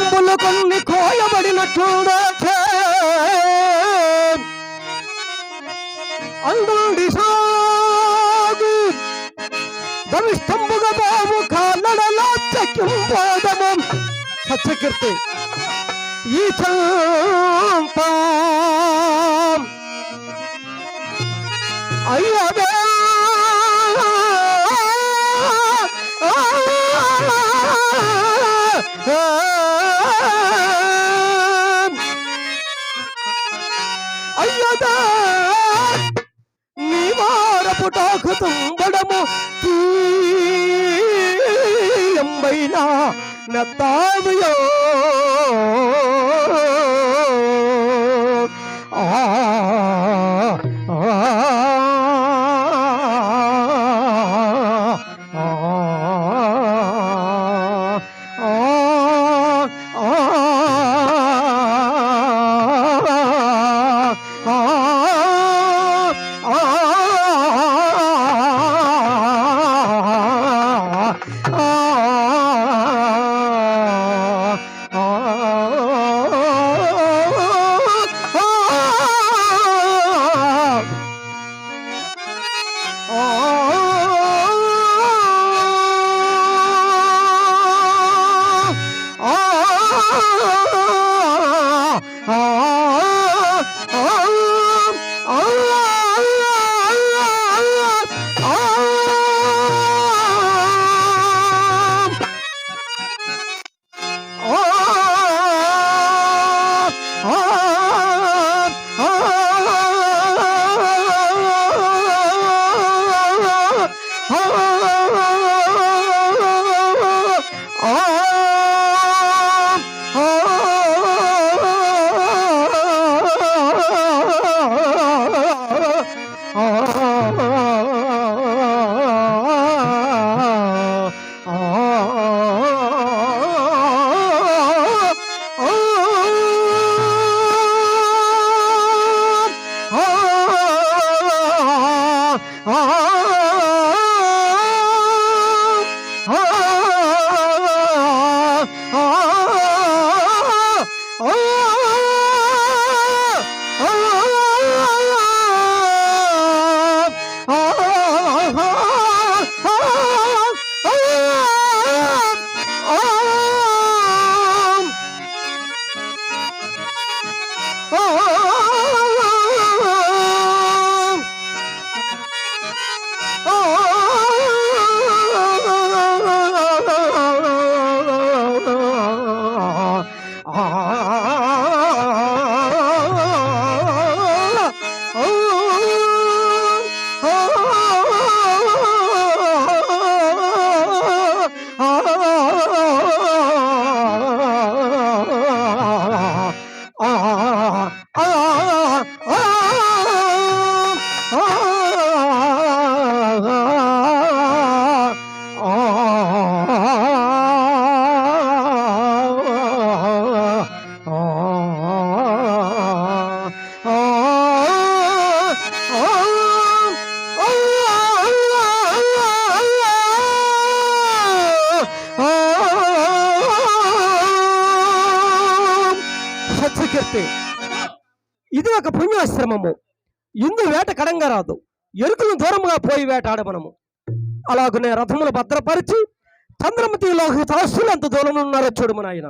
దంబులు కొన్ని కోయబడినట్లుండే అందుండి సాగు గవిష్టంబుగా బాబు కాళ్ళడలో చెక్కింపోదము సత్యకీర్తి ఈ చంప అయ్యదే అయ్యదా వారపు టాకు తుంబడము తీయంబైన నత్తావయో రాదు. ఎరుకులను దూరముగా పోయి వేటాడమనము అలాగనే రథములు భద్రపరిచి చంద్రమతిలో తాసులు ఎంత దూరం ఉన్నారో చూడు మన ఆయన.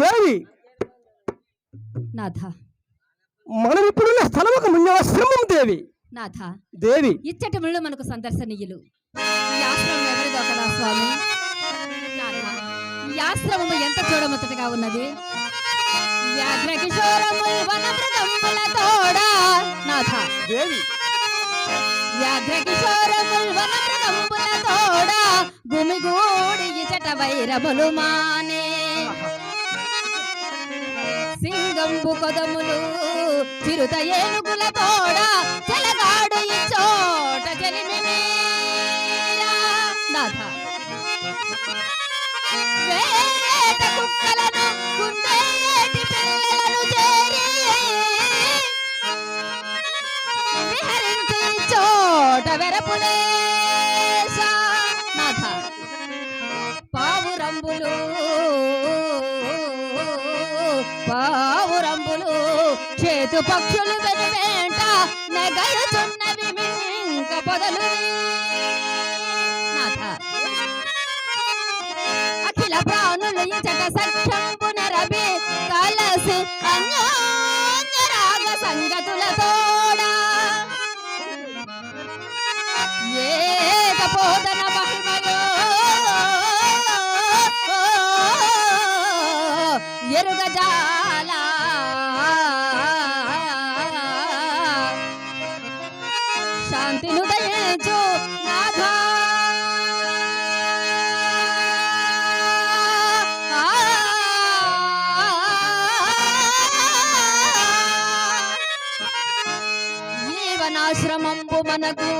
దేవి! నాథ. మనం ఇప్పుడున్న స్థలం ఒక పుణ్యాశ్రమం దేవి. నాథ. దేవి. ఇచ్చటి ముళ్ళు మనకు సందర్శనీయులు. ఈ ఆశ్రమం ఎవరిదో కదా స్వామి? నాథ. ఈ ఆశ్రమము ఎంత చూడముచ్చటగా ఉన్నది? వనమృగంబుల తోడ ఇచట వైరములు మానే. సింగంబు కొదములు చిరుత ఏనుగుల తోడ చెలగాడు ఈ చోట చెలిమిని. నాథ వేట కుక్కలను కుందే చేతు పక్షులు వెనువేంట నెగలుచున్నవి మింక పొదలు. శాంతిను దయచు నాథా జీవనాశ్రమంబు మనకు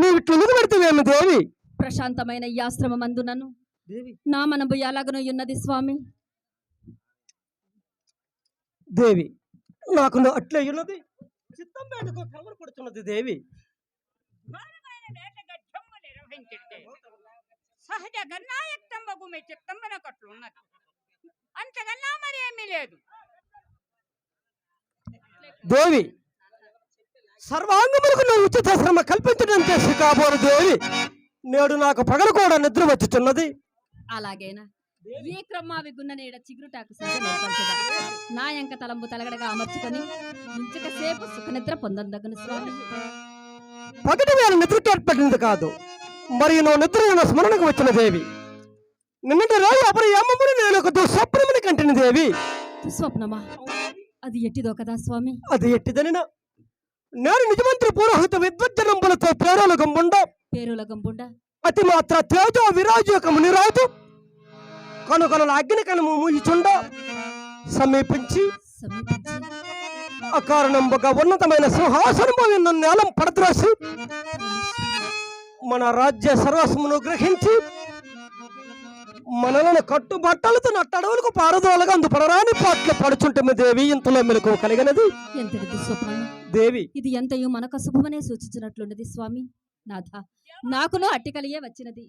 నీవు నిలబెడితేవేమి దేవి. ప్రశాంతమైన ఈ ఆశ్రమం అందునను దేవి. నా మనబు ఎలాగను ఉన్నది స్వామి. దేవి నాకు అట్లే ఉన్నది. చిత్తం వేటకు దేవి. వేట గడ్డమ్మ నిర్వహించితే సహజ గన్నాయక్తంబగు మీ చిత్తంబన కట్లున్నది అంతకన్నా మరి ఏమీ లేదు. దేవి సర్వాంగములకు నా ఉచిత శ్రమ కల్పించడం చేసి కాబోరు దేవి నేడు నాకు పగలు కూడా నిద్ర వచ్చుచున్నది. అలాగేనా? ఈ క్రమావి గున్న నీడ చిగురుటాకు నా ఎంక తలంబు తలగడగా అమర్చుకొని ఇంచక సేపు సుఖనిద్ర పొందందగును స్వామి. పగటి వేళ నిద్ర ఏర్పడింది కాదు. మరియు నా నిద్ర స్మరణకు వచ్చిన దేవి. నిన్నటి రోజు అప్పుడు ఏమమ్మని నేను ఒక దుస్వప్నముని కంటిని దేవి. స్వప్నమా? అది ఎట్టిదో కదా స్వామి. అది ఎట్టిదనిన? నేను నిజమంత్రి పురోహిత విద్వజ్జనంబులతో పేరోలు గంబుండ పేరుల గంపుండ అతి మాత్ర తేజో విరాజోక మునిరాజు కనుకనుల అగ్ని కనుము మూయిచుండ సమీపించి? సమీపించి? అకారణంబుగా ఉన్నతమైన సింహాసనము విన్న నేలం పడద్రోసి? మన రాజ్య సర్వస్వమును గ్రహించి? మనలను కట్టుబట్టలతో నట్టడవులకు పారదోలగా అందుపడరాని పాటలు పడుచుంటుంది దేవి ఇంతలో మెలకు కలిగినది? దుస్వప్నం దేవి. ఇది ఎంతయో మనకు అశుభమనే సూచించినట్లున్నది స్వామి నాథ. నాకును అట్టి కలిగే వచ్చినది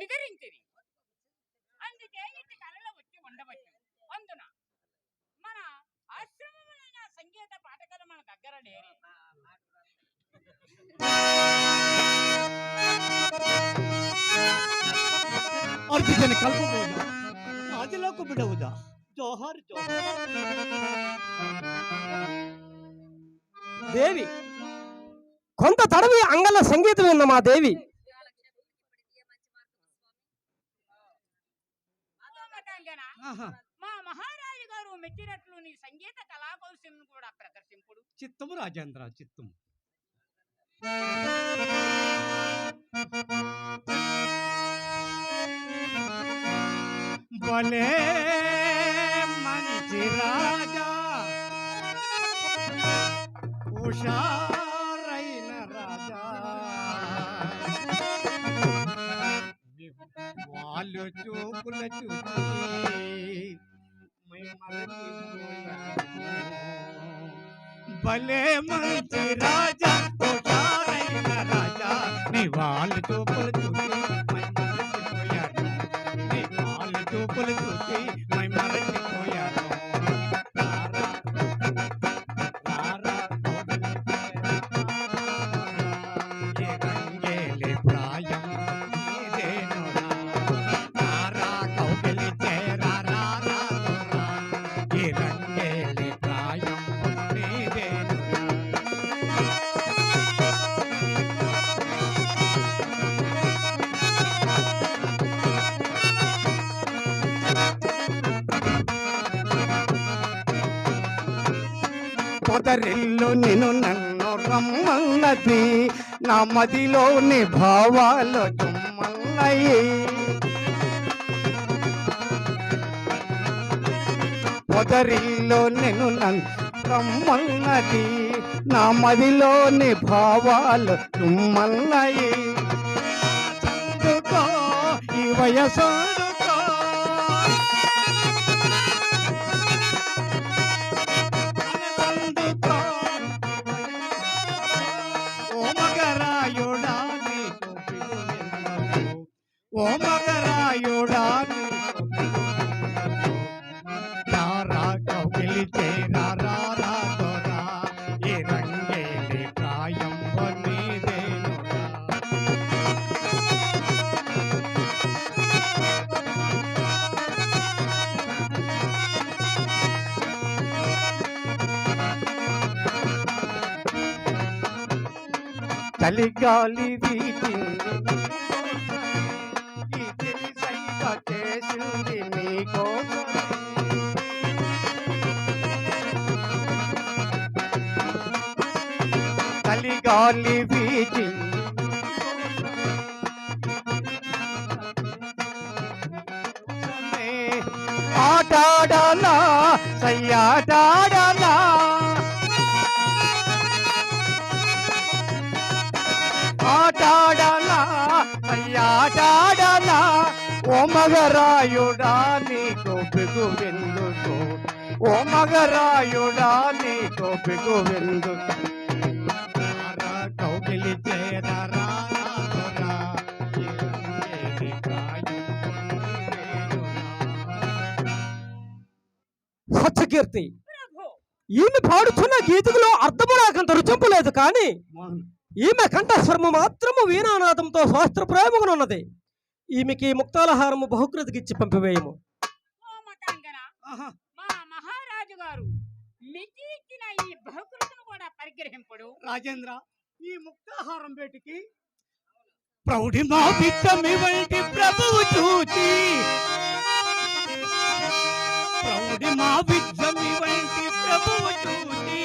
నిగరించిరి. అందుకే ఇటు కళలో వచ్చి ఉండవచ్చు అందున మన ఆశ్రమములైన సంగీత పాఠకులు మన దగ్గర లేరు और किसी ने कल को बोला కొంత తడవి అంగళ సంగీతం ఉన్న మా దేవి. మా మహారాజు గారు మెచ్చినట్లు నీ సంగీత కళాకౌశం కూడా ప్రదర్శింపుడు. చిత్తము రాజేంద్ర చిత్తము. बोले मंच राजा उषा रैन राजा। वाल चुपल चुची मैं मर మంచి రాజా హుషారైన రాజా నీ వాళ్ళు చూపులు చూసి మై మరచిపోయాను నీ వాళ్ళు పొదరిల్లు నిన్ను నన్ను రమ్మన్నది. నా మదిలోని భావాలు చుమ్మన్నయి పొదరిల్లు నిన్ను నన్ను రమ్మన్నది. నా మదిలోని భావాలు చుమ్మన్నయి చందుకో ఈ ఓ మగరాయుడా నీకు పిలువెన్నడు. రారా కౌగిలి చేరా రారా దొరా. ఈ రంగేలి ప్రాయం చలిగాలి వీచింది చేసింది నీకో కలిగాలి వీచింది ఆటాడనా సయ్యాటాడనా? ఆటాడనా అయ్యాటాడనా మగరాయుడా నీకు బిగు వెందుకు ఓ మగరాయుడా నీకు బిగు వెందుకు రారా కౌగిలి చేరా రారా దొరా. ఈ రంగేలి ప్రాయం పొందేనురా. సత్యకీర్తి ఈమె పాడుచున్న గీతకులో అర్థము నాకంత రుచింపు లేదు కానీ ఈమె కంఠస్వరము మాత్రము వీణానాదంతో శాస్త్ర ప్రయోగమునున్నది ఈమెకి ముక్తాలహారము బహుకృతికి ఇచ్చి పంపివేయము. మహారాజు గారు మితి ఇచ్చిన ఈ బహుకృతును కూడా పరిగ్రహింపుడు. రాజేంద్ర ఈ ముక్తాహారం వేటికి ప్రౌఢి మా బిడ్డమి వంటి ప్రభువు చూచి. ప్రౌఢి మా బిడ్డమి వంటి ప్రభువు చూచి.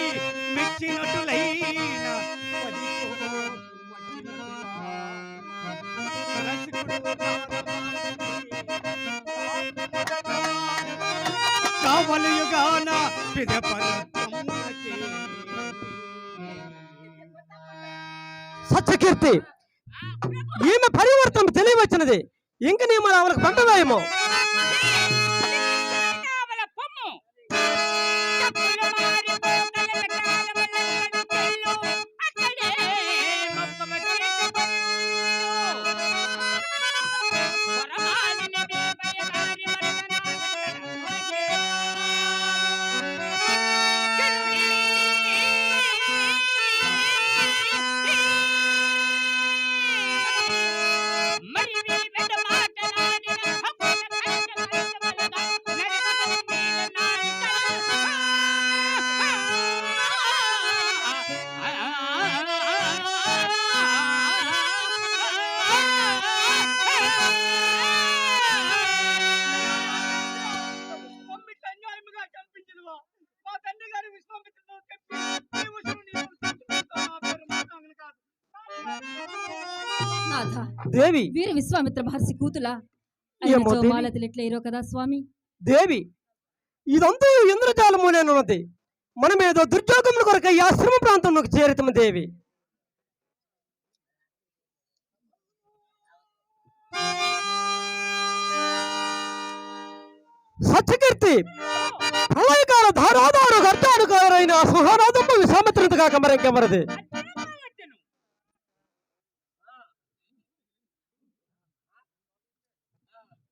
రసికుడు సత్యకీర్తి ఈమె పరివర్తన తెలియవచ్చినది. ఇంక నీ మన ఆవిడకు పంపవేయము దేవి. వీరు విశ్వామిత్ర మహర్షి కూతులా? కదా స్వామి? దేవి ఇదంతా ఇంద్రజాలమునేనున్నది మనమేదో దుర్యోగముల కొరకు ఈ ఆశ్రమ ప్రాంతంలోకి చేరుతాము దేవి. సత్యకీర్తి ప్రళయకాల ధారాధారు గర్తానుకారైన సుహానాదంబ విశ్వామిత్రుడు కాక మరెంకెవరది వచ్చెను ఓరి హరిశ్చంద్ర, నీవు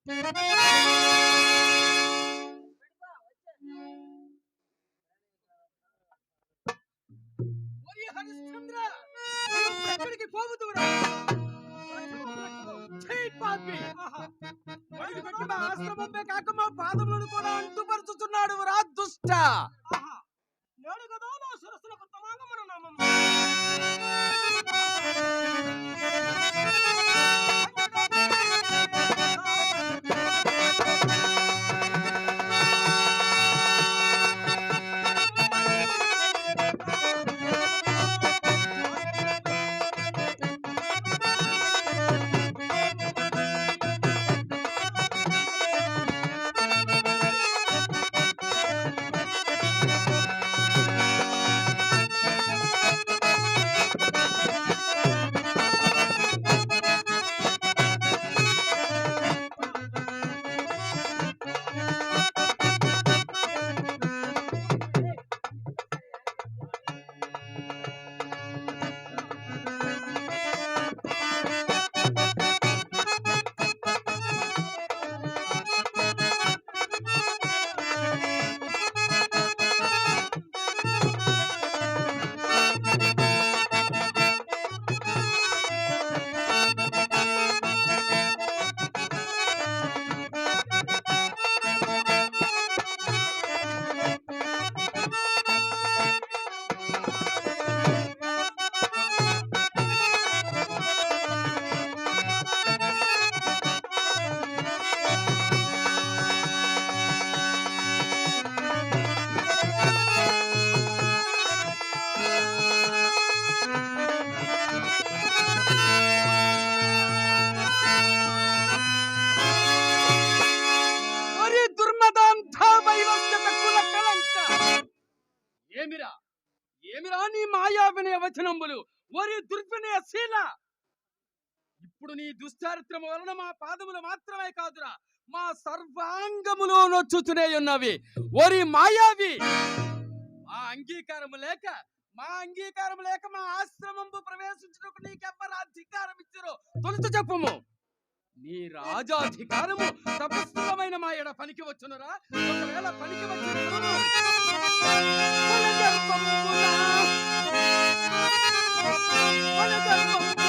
ఎక్కడికి పోవుదువురా? ఆశ్రమమే కాక మా పాదములను కూడా అంటుపరుచుతున్నాడు రా దుష్ట! ఏమిరా? ఏమిరా నీ మాయా వినయ వచనంబులు ఒరి దుర్వినయ శీల! ఇప్పుడు నీ దుశ్చారిత్రం వలన మా పాదములు మాత్రమే కాదురా. మా సర్వాంగములో నొచ్చుతూనే ఉన్నవి. ఒరి మాయావి! మా అంగీకారం లేక మా అంగీకారం లేక మా ఆశ్రమంపు ప్రవేశించుటకు నీకెవ్వరు అధికారం ఇచ్చారు తొలుత చెప్పుము. నీ రాజాధికారము తపస్థలమైన మా ఎడ పనికి వచ్చునురా ఒకవేళ పనికి వచ్చిన ఫలవృక్షములు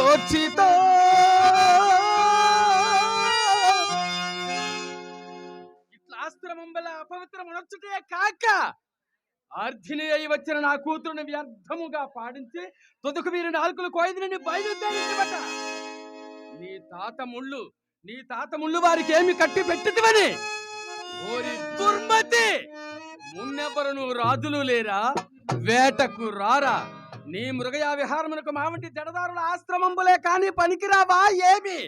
లోచిత ఇట్లా ఆస్త్రమం వల్ల అపవిత్రం ఉనర్చుటే కాక ఆర్ధిని అయి వచ్చిన నా కూతురుని వ్యర్థముగా పాడించి తుదుకు మీరు నాలుకలు కోయిదిని బయలుదేరించబట నీ తాత ముళ్ళు నీ తాత ముళ్ళు వారికి ఏమి కట్టి పెట్టితివని? ఓరి దుర్మతి! మున్నెవరు రాజులు లేరా? వేటకు రారా? నీ మృగయా విహారమునకు మావంటి జడదారుల ఆశ్రమంబులే కాని పనికిరావా ఏమి?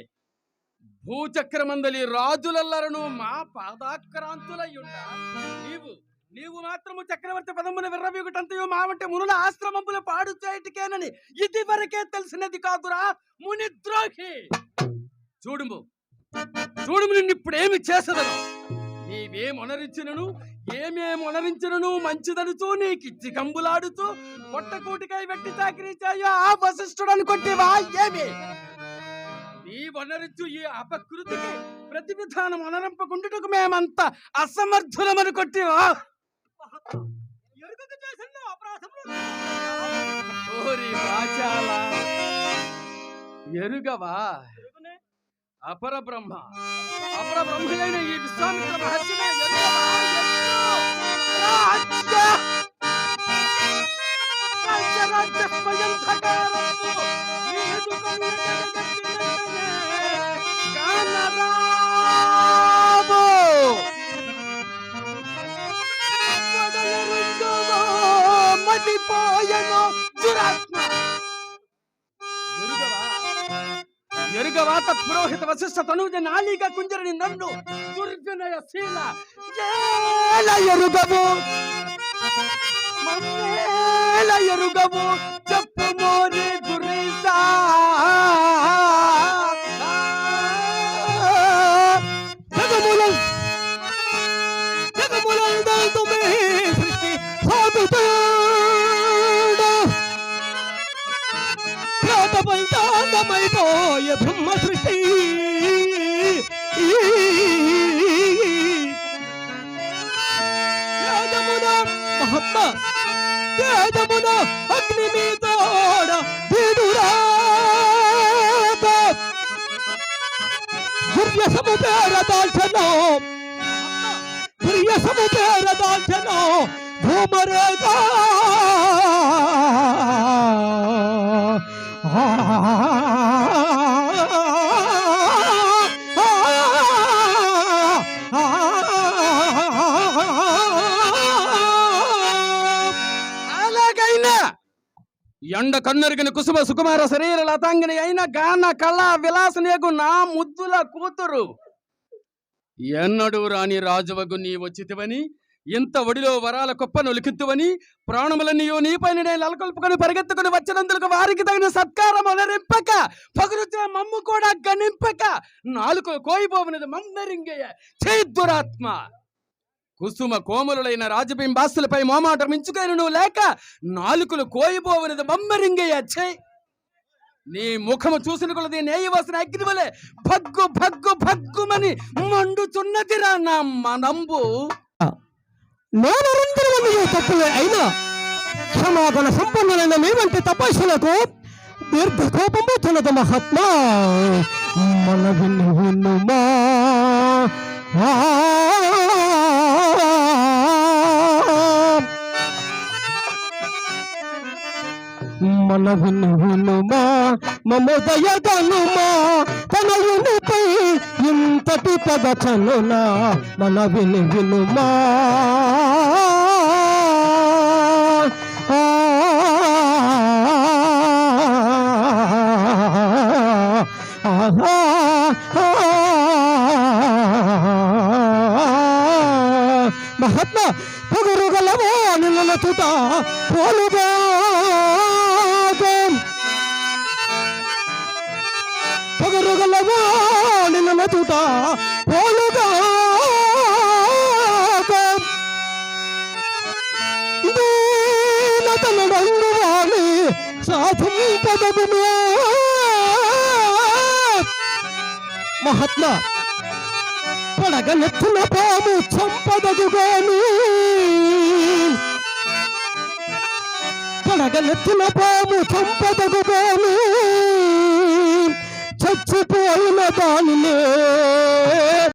భూచక్రమందలి రాజులల్లరను మా పాదాక్రాంతులయ్యుండ. నీవు నీవు మాత్రము చక్రవర్తి పదమున విర్రవీగుటంతయు మావంటి మునుల ఆశ్రమంబుల పాడు చేయటికేనని ఇది వరకే తెలిసినది కాదురా ముని ద్రోహి చూడుము చూడుము నిన్ను ఇప్పుడేమి చేసదను? నీవేం అనరించినను ఏమేం అనరించినను మంచిదనుచూ నీకిచ్చి కంబులాడుతూ పొట్టకూటికై వెట్టి చాకరీ చేయో ఆ వశిష్ఠుడు అనుకుంటేవా ఏమి? నీ వనరించు ఈ అపకృతికి ప్రతి విధానం అనరింపకుండుటకు మేమంతా అసమర్థులమని కొట్టివా? ఎరుగవా. అపర బ్రహ్మ అపర బ్రహ్మలైన ఈ విశ్వామిత్ర మహర్షినే మతిపోయను ఎరుగు! ఎరుగవా తత్పురోహిత వశిష్ఠ తనూజ నాలిక కుంజరని నన్ను దుర్వినయ శీల ఏల ఎరుగవు మమ్మేల ఎరుగవు దాల్చను దుర్యసము పేర దాల్చను భూమరేగా అలాగైనా ఎండ కన్నెరిగిన కుసుమ సుకుమార శరీర లతాంగిని అయిన గాన కళ విలాసనేగు నా ముద్దుల కూతురు. ఎన్నడూ రాని రాజువగు నీ వచ్చితివని ఇంత ఒడిలో వరాల కుప్పను లిఖిత్తువని ప్రాణములన్నీయో నీపైన నేను నెలకొల్పుకొని పరిగెత్తుకుని వచ్చినందుకు వారికి తగిన సత్కారం అలరింపక పగురుచే మమ్ము కూడా గణింపక నాలుగు కోయిపోవనది మందరింగయ్య. దురాత్మ! కుసుమ కోమలులైన రాజబింబాస్తులపై మోమాట మించుకైన నువ్వు లేక నాలుకలు కోయిపోవనది మమ్మరింగయ్య. చేయి నీ ముఖము చూసిన కొలది నేయి వాసిన అగ్ని వలె భగ్గు భగ్గు భగ్గుమని మండుచున్నదిరా నా మనంబు. నేనరంతరము తప్పులే అయినా క్షమాపణ సంపన్నులైన మీ తపస్సులకు దీర్ఘకోపము కోపము మహాత్మా. మన విన్ను విన్నుమా ఆ. మన మమోదయగనుమా విన్నుమా తన వినుపై ఇంతటి పదచనునా మన విను వినుమా మహాత్మా పొగరు గలవో నిన్న తుట పోలు మహాత్మా. పడగనెత్తున పాము చంపదగుగాను. పడగనెత్తున పాము చంపదగుగాను. చచ్చిపోయిన దానినే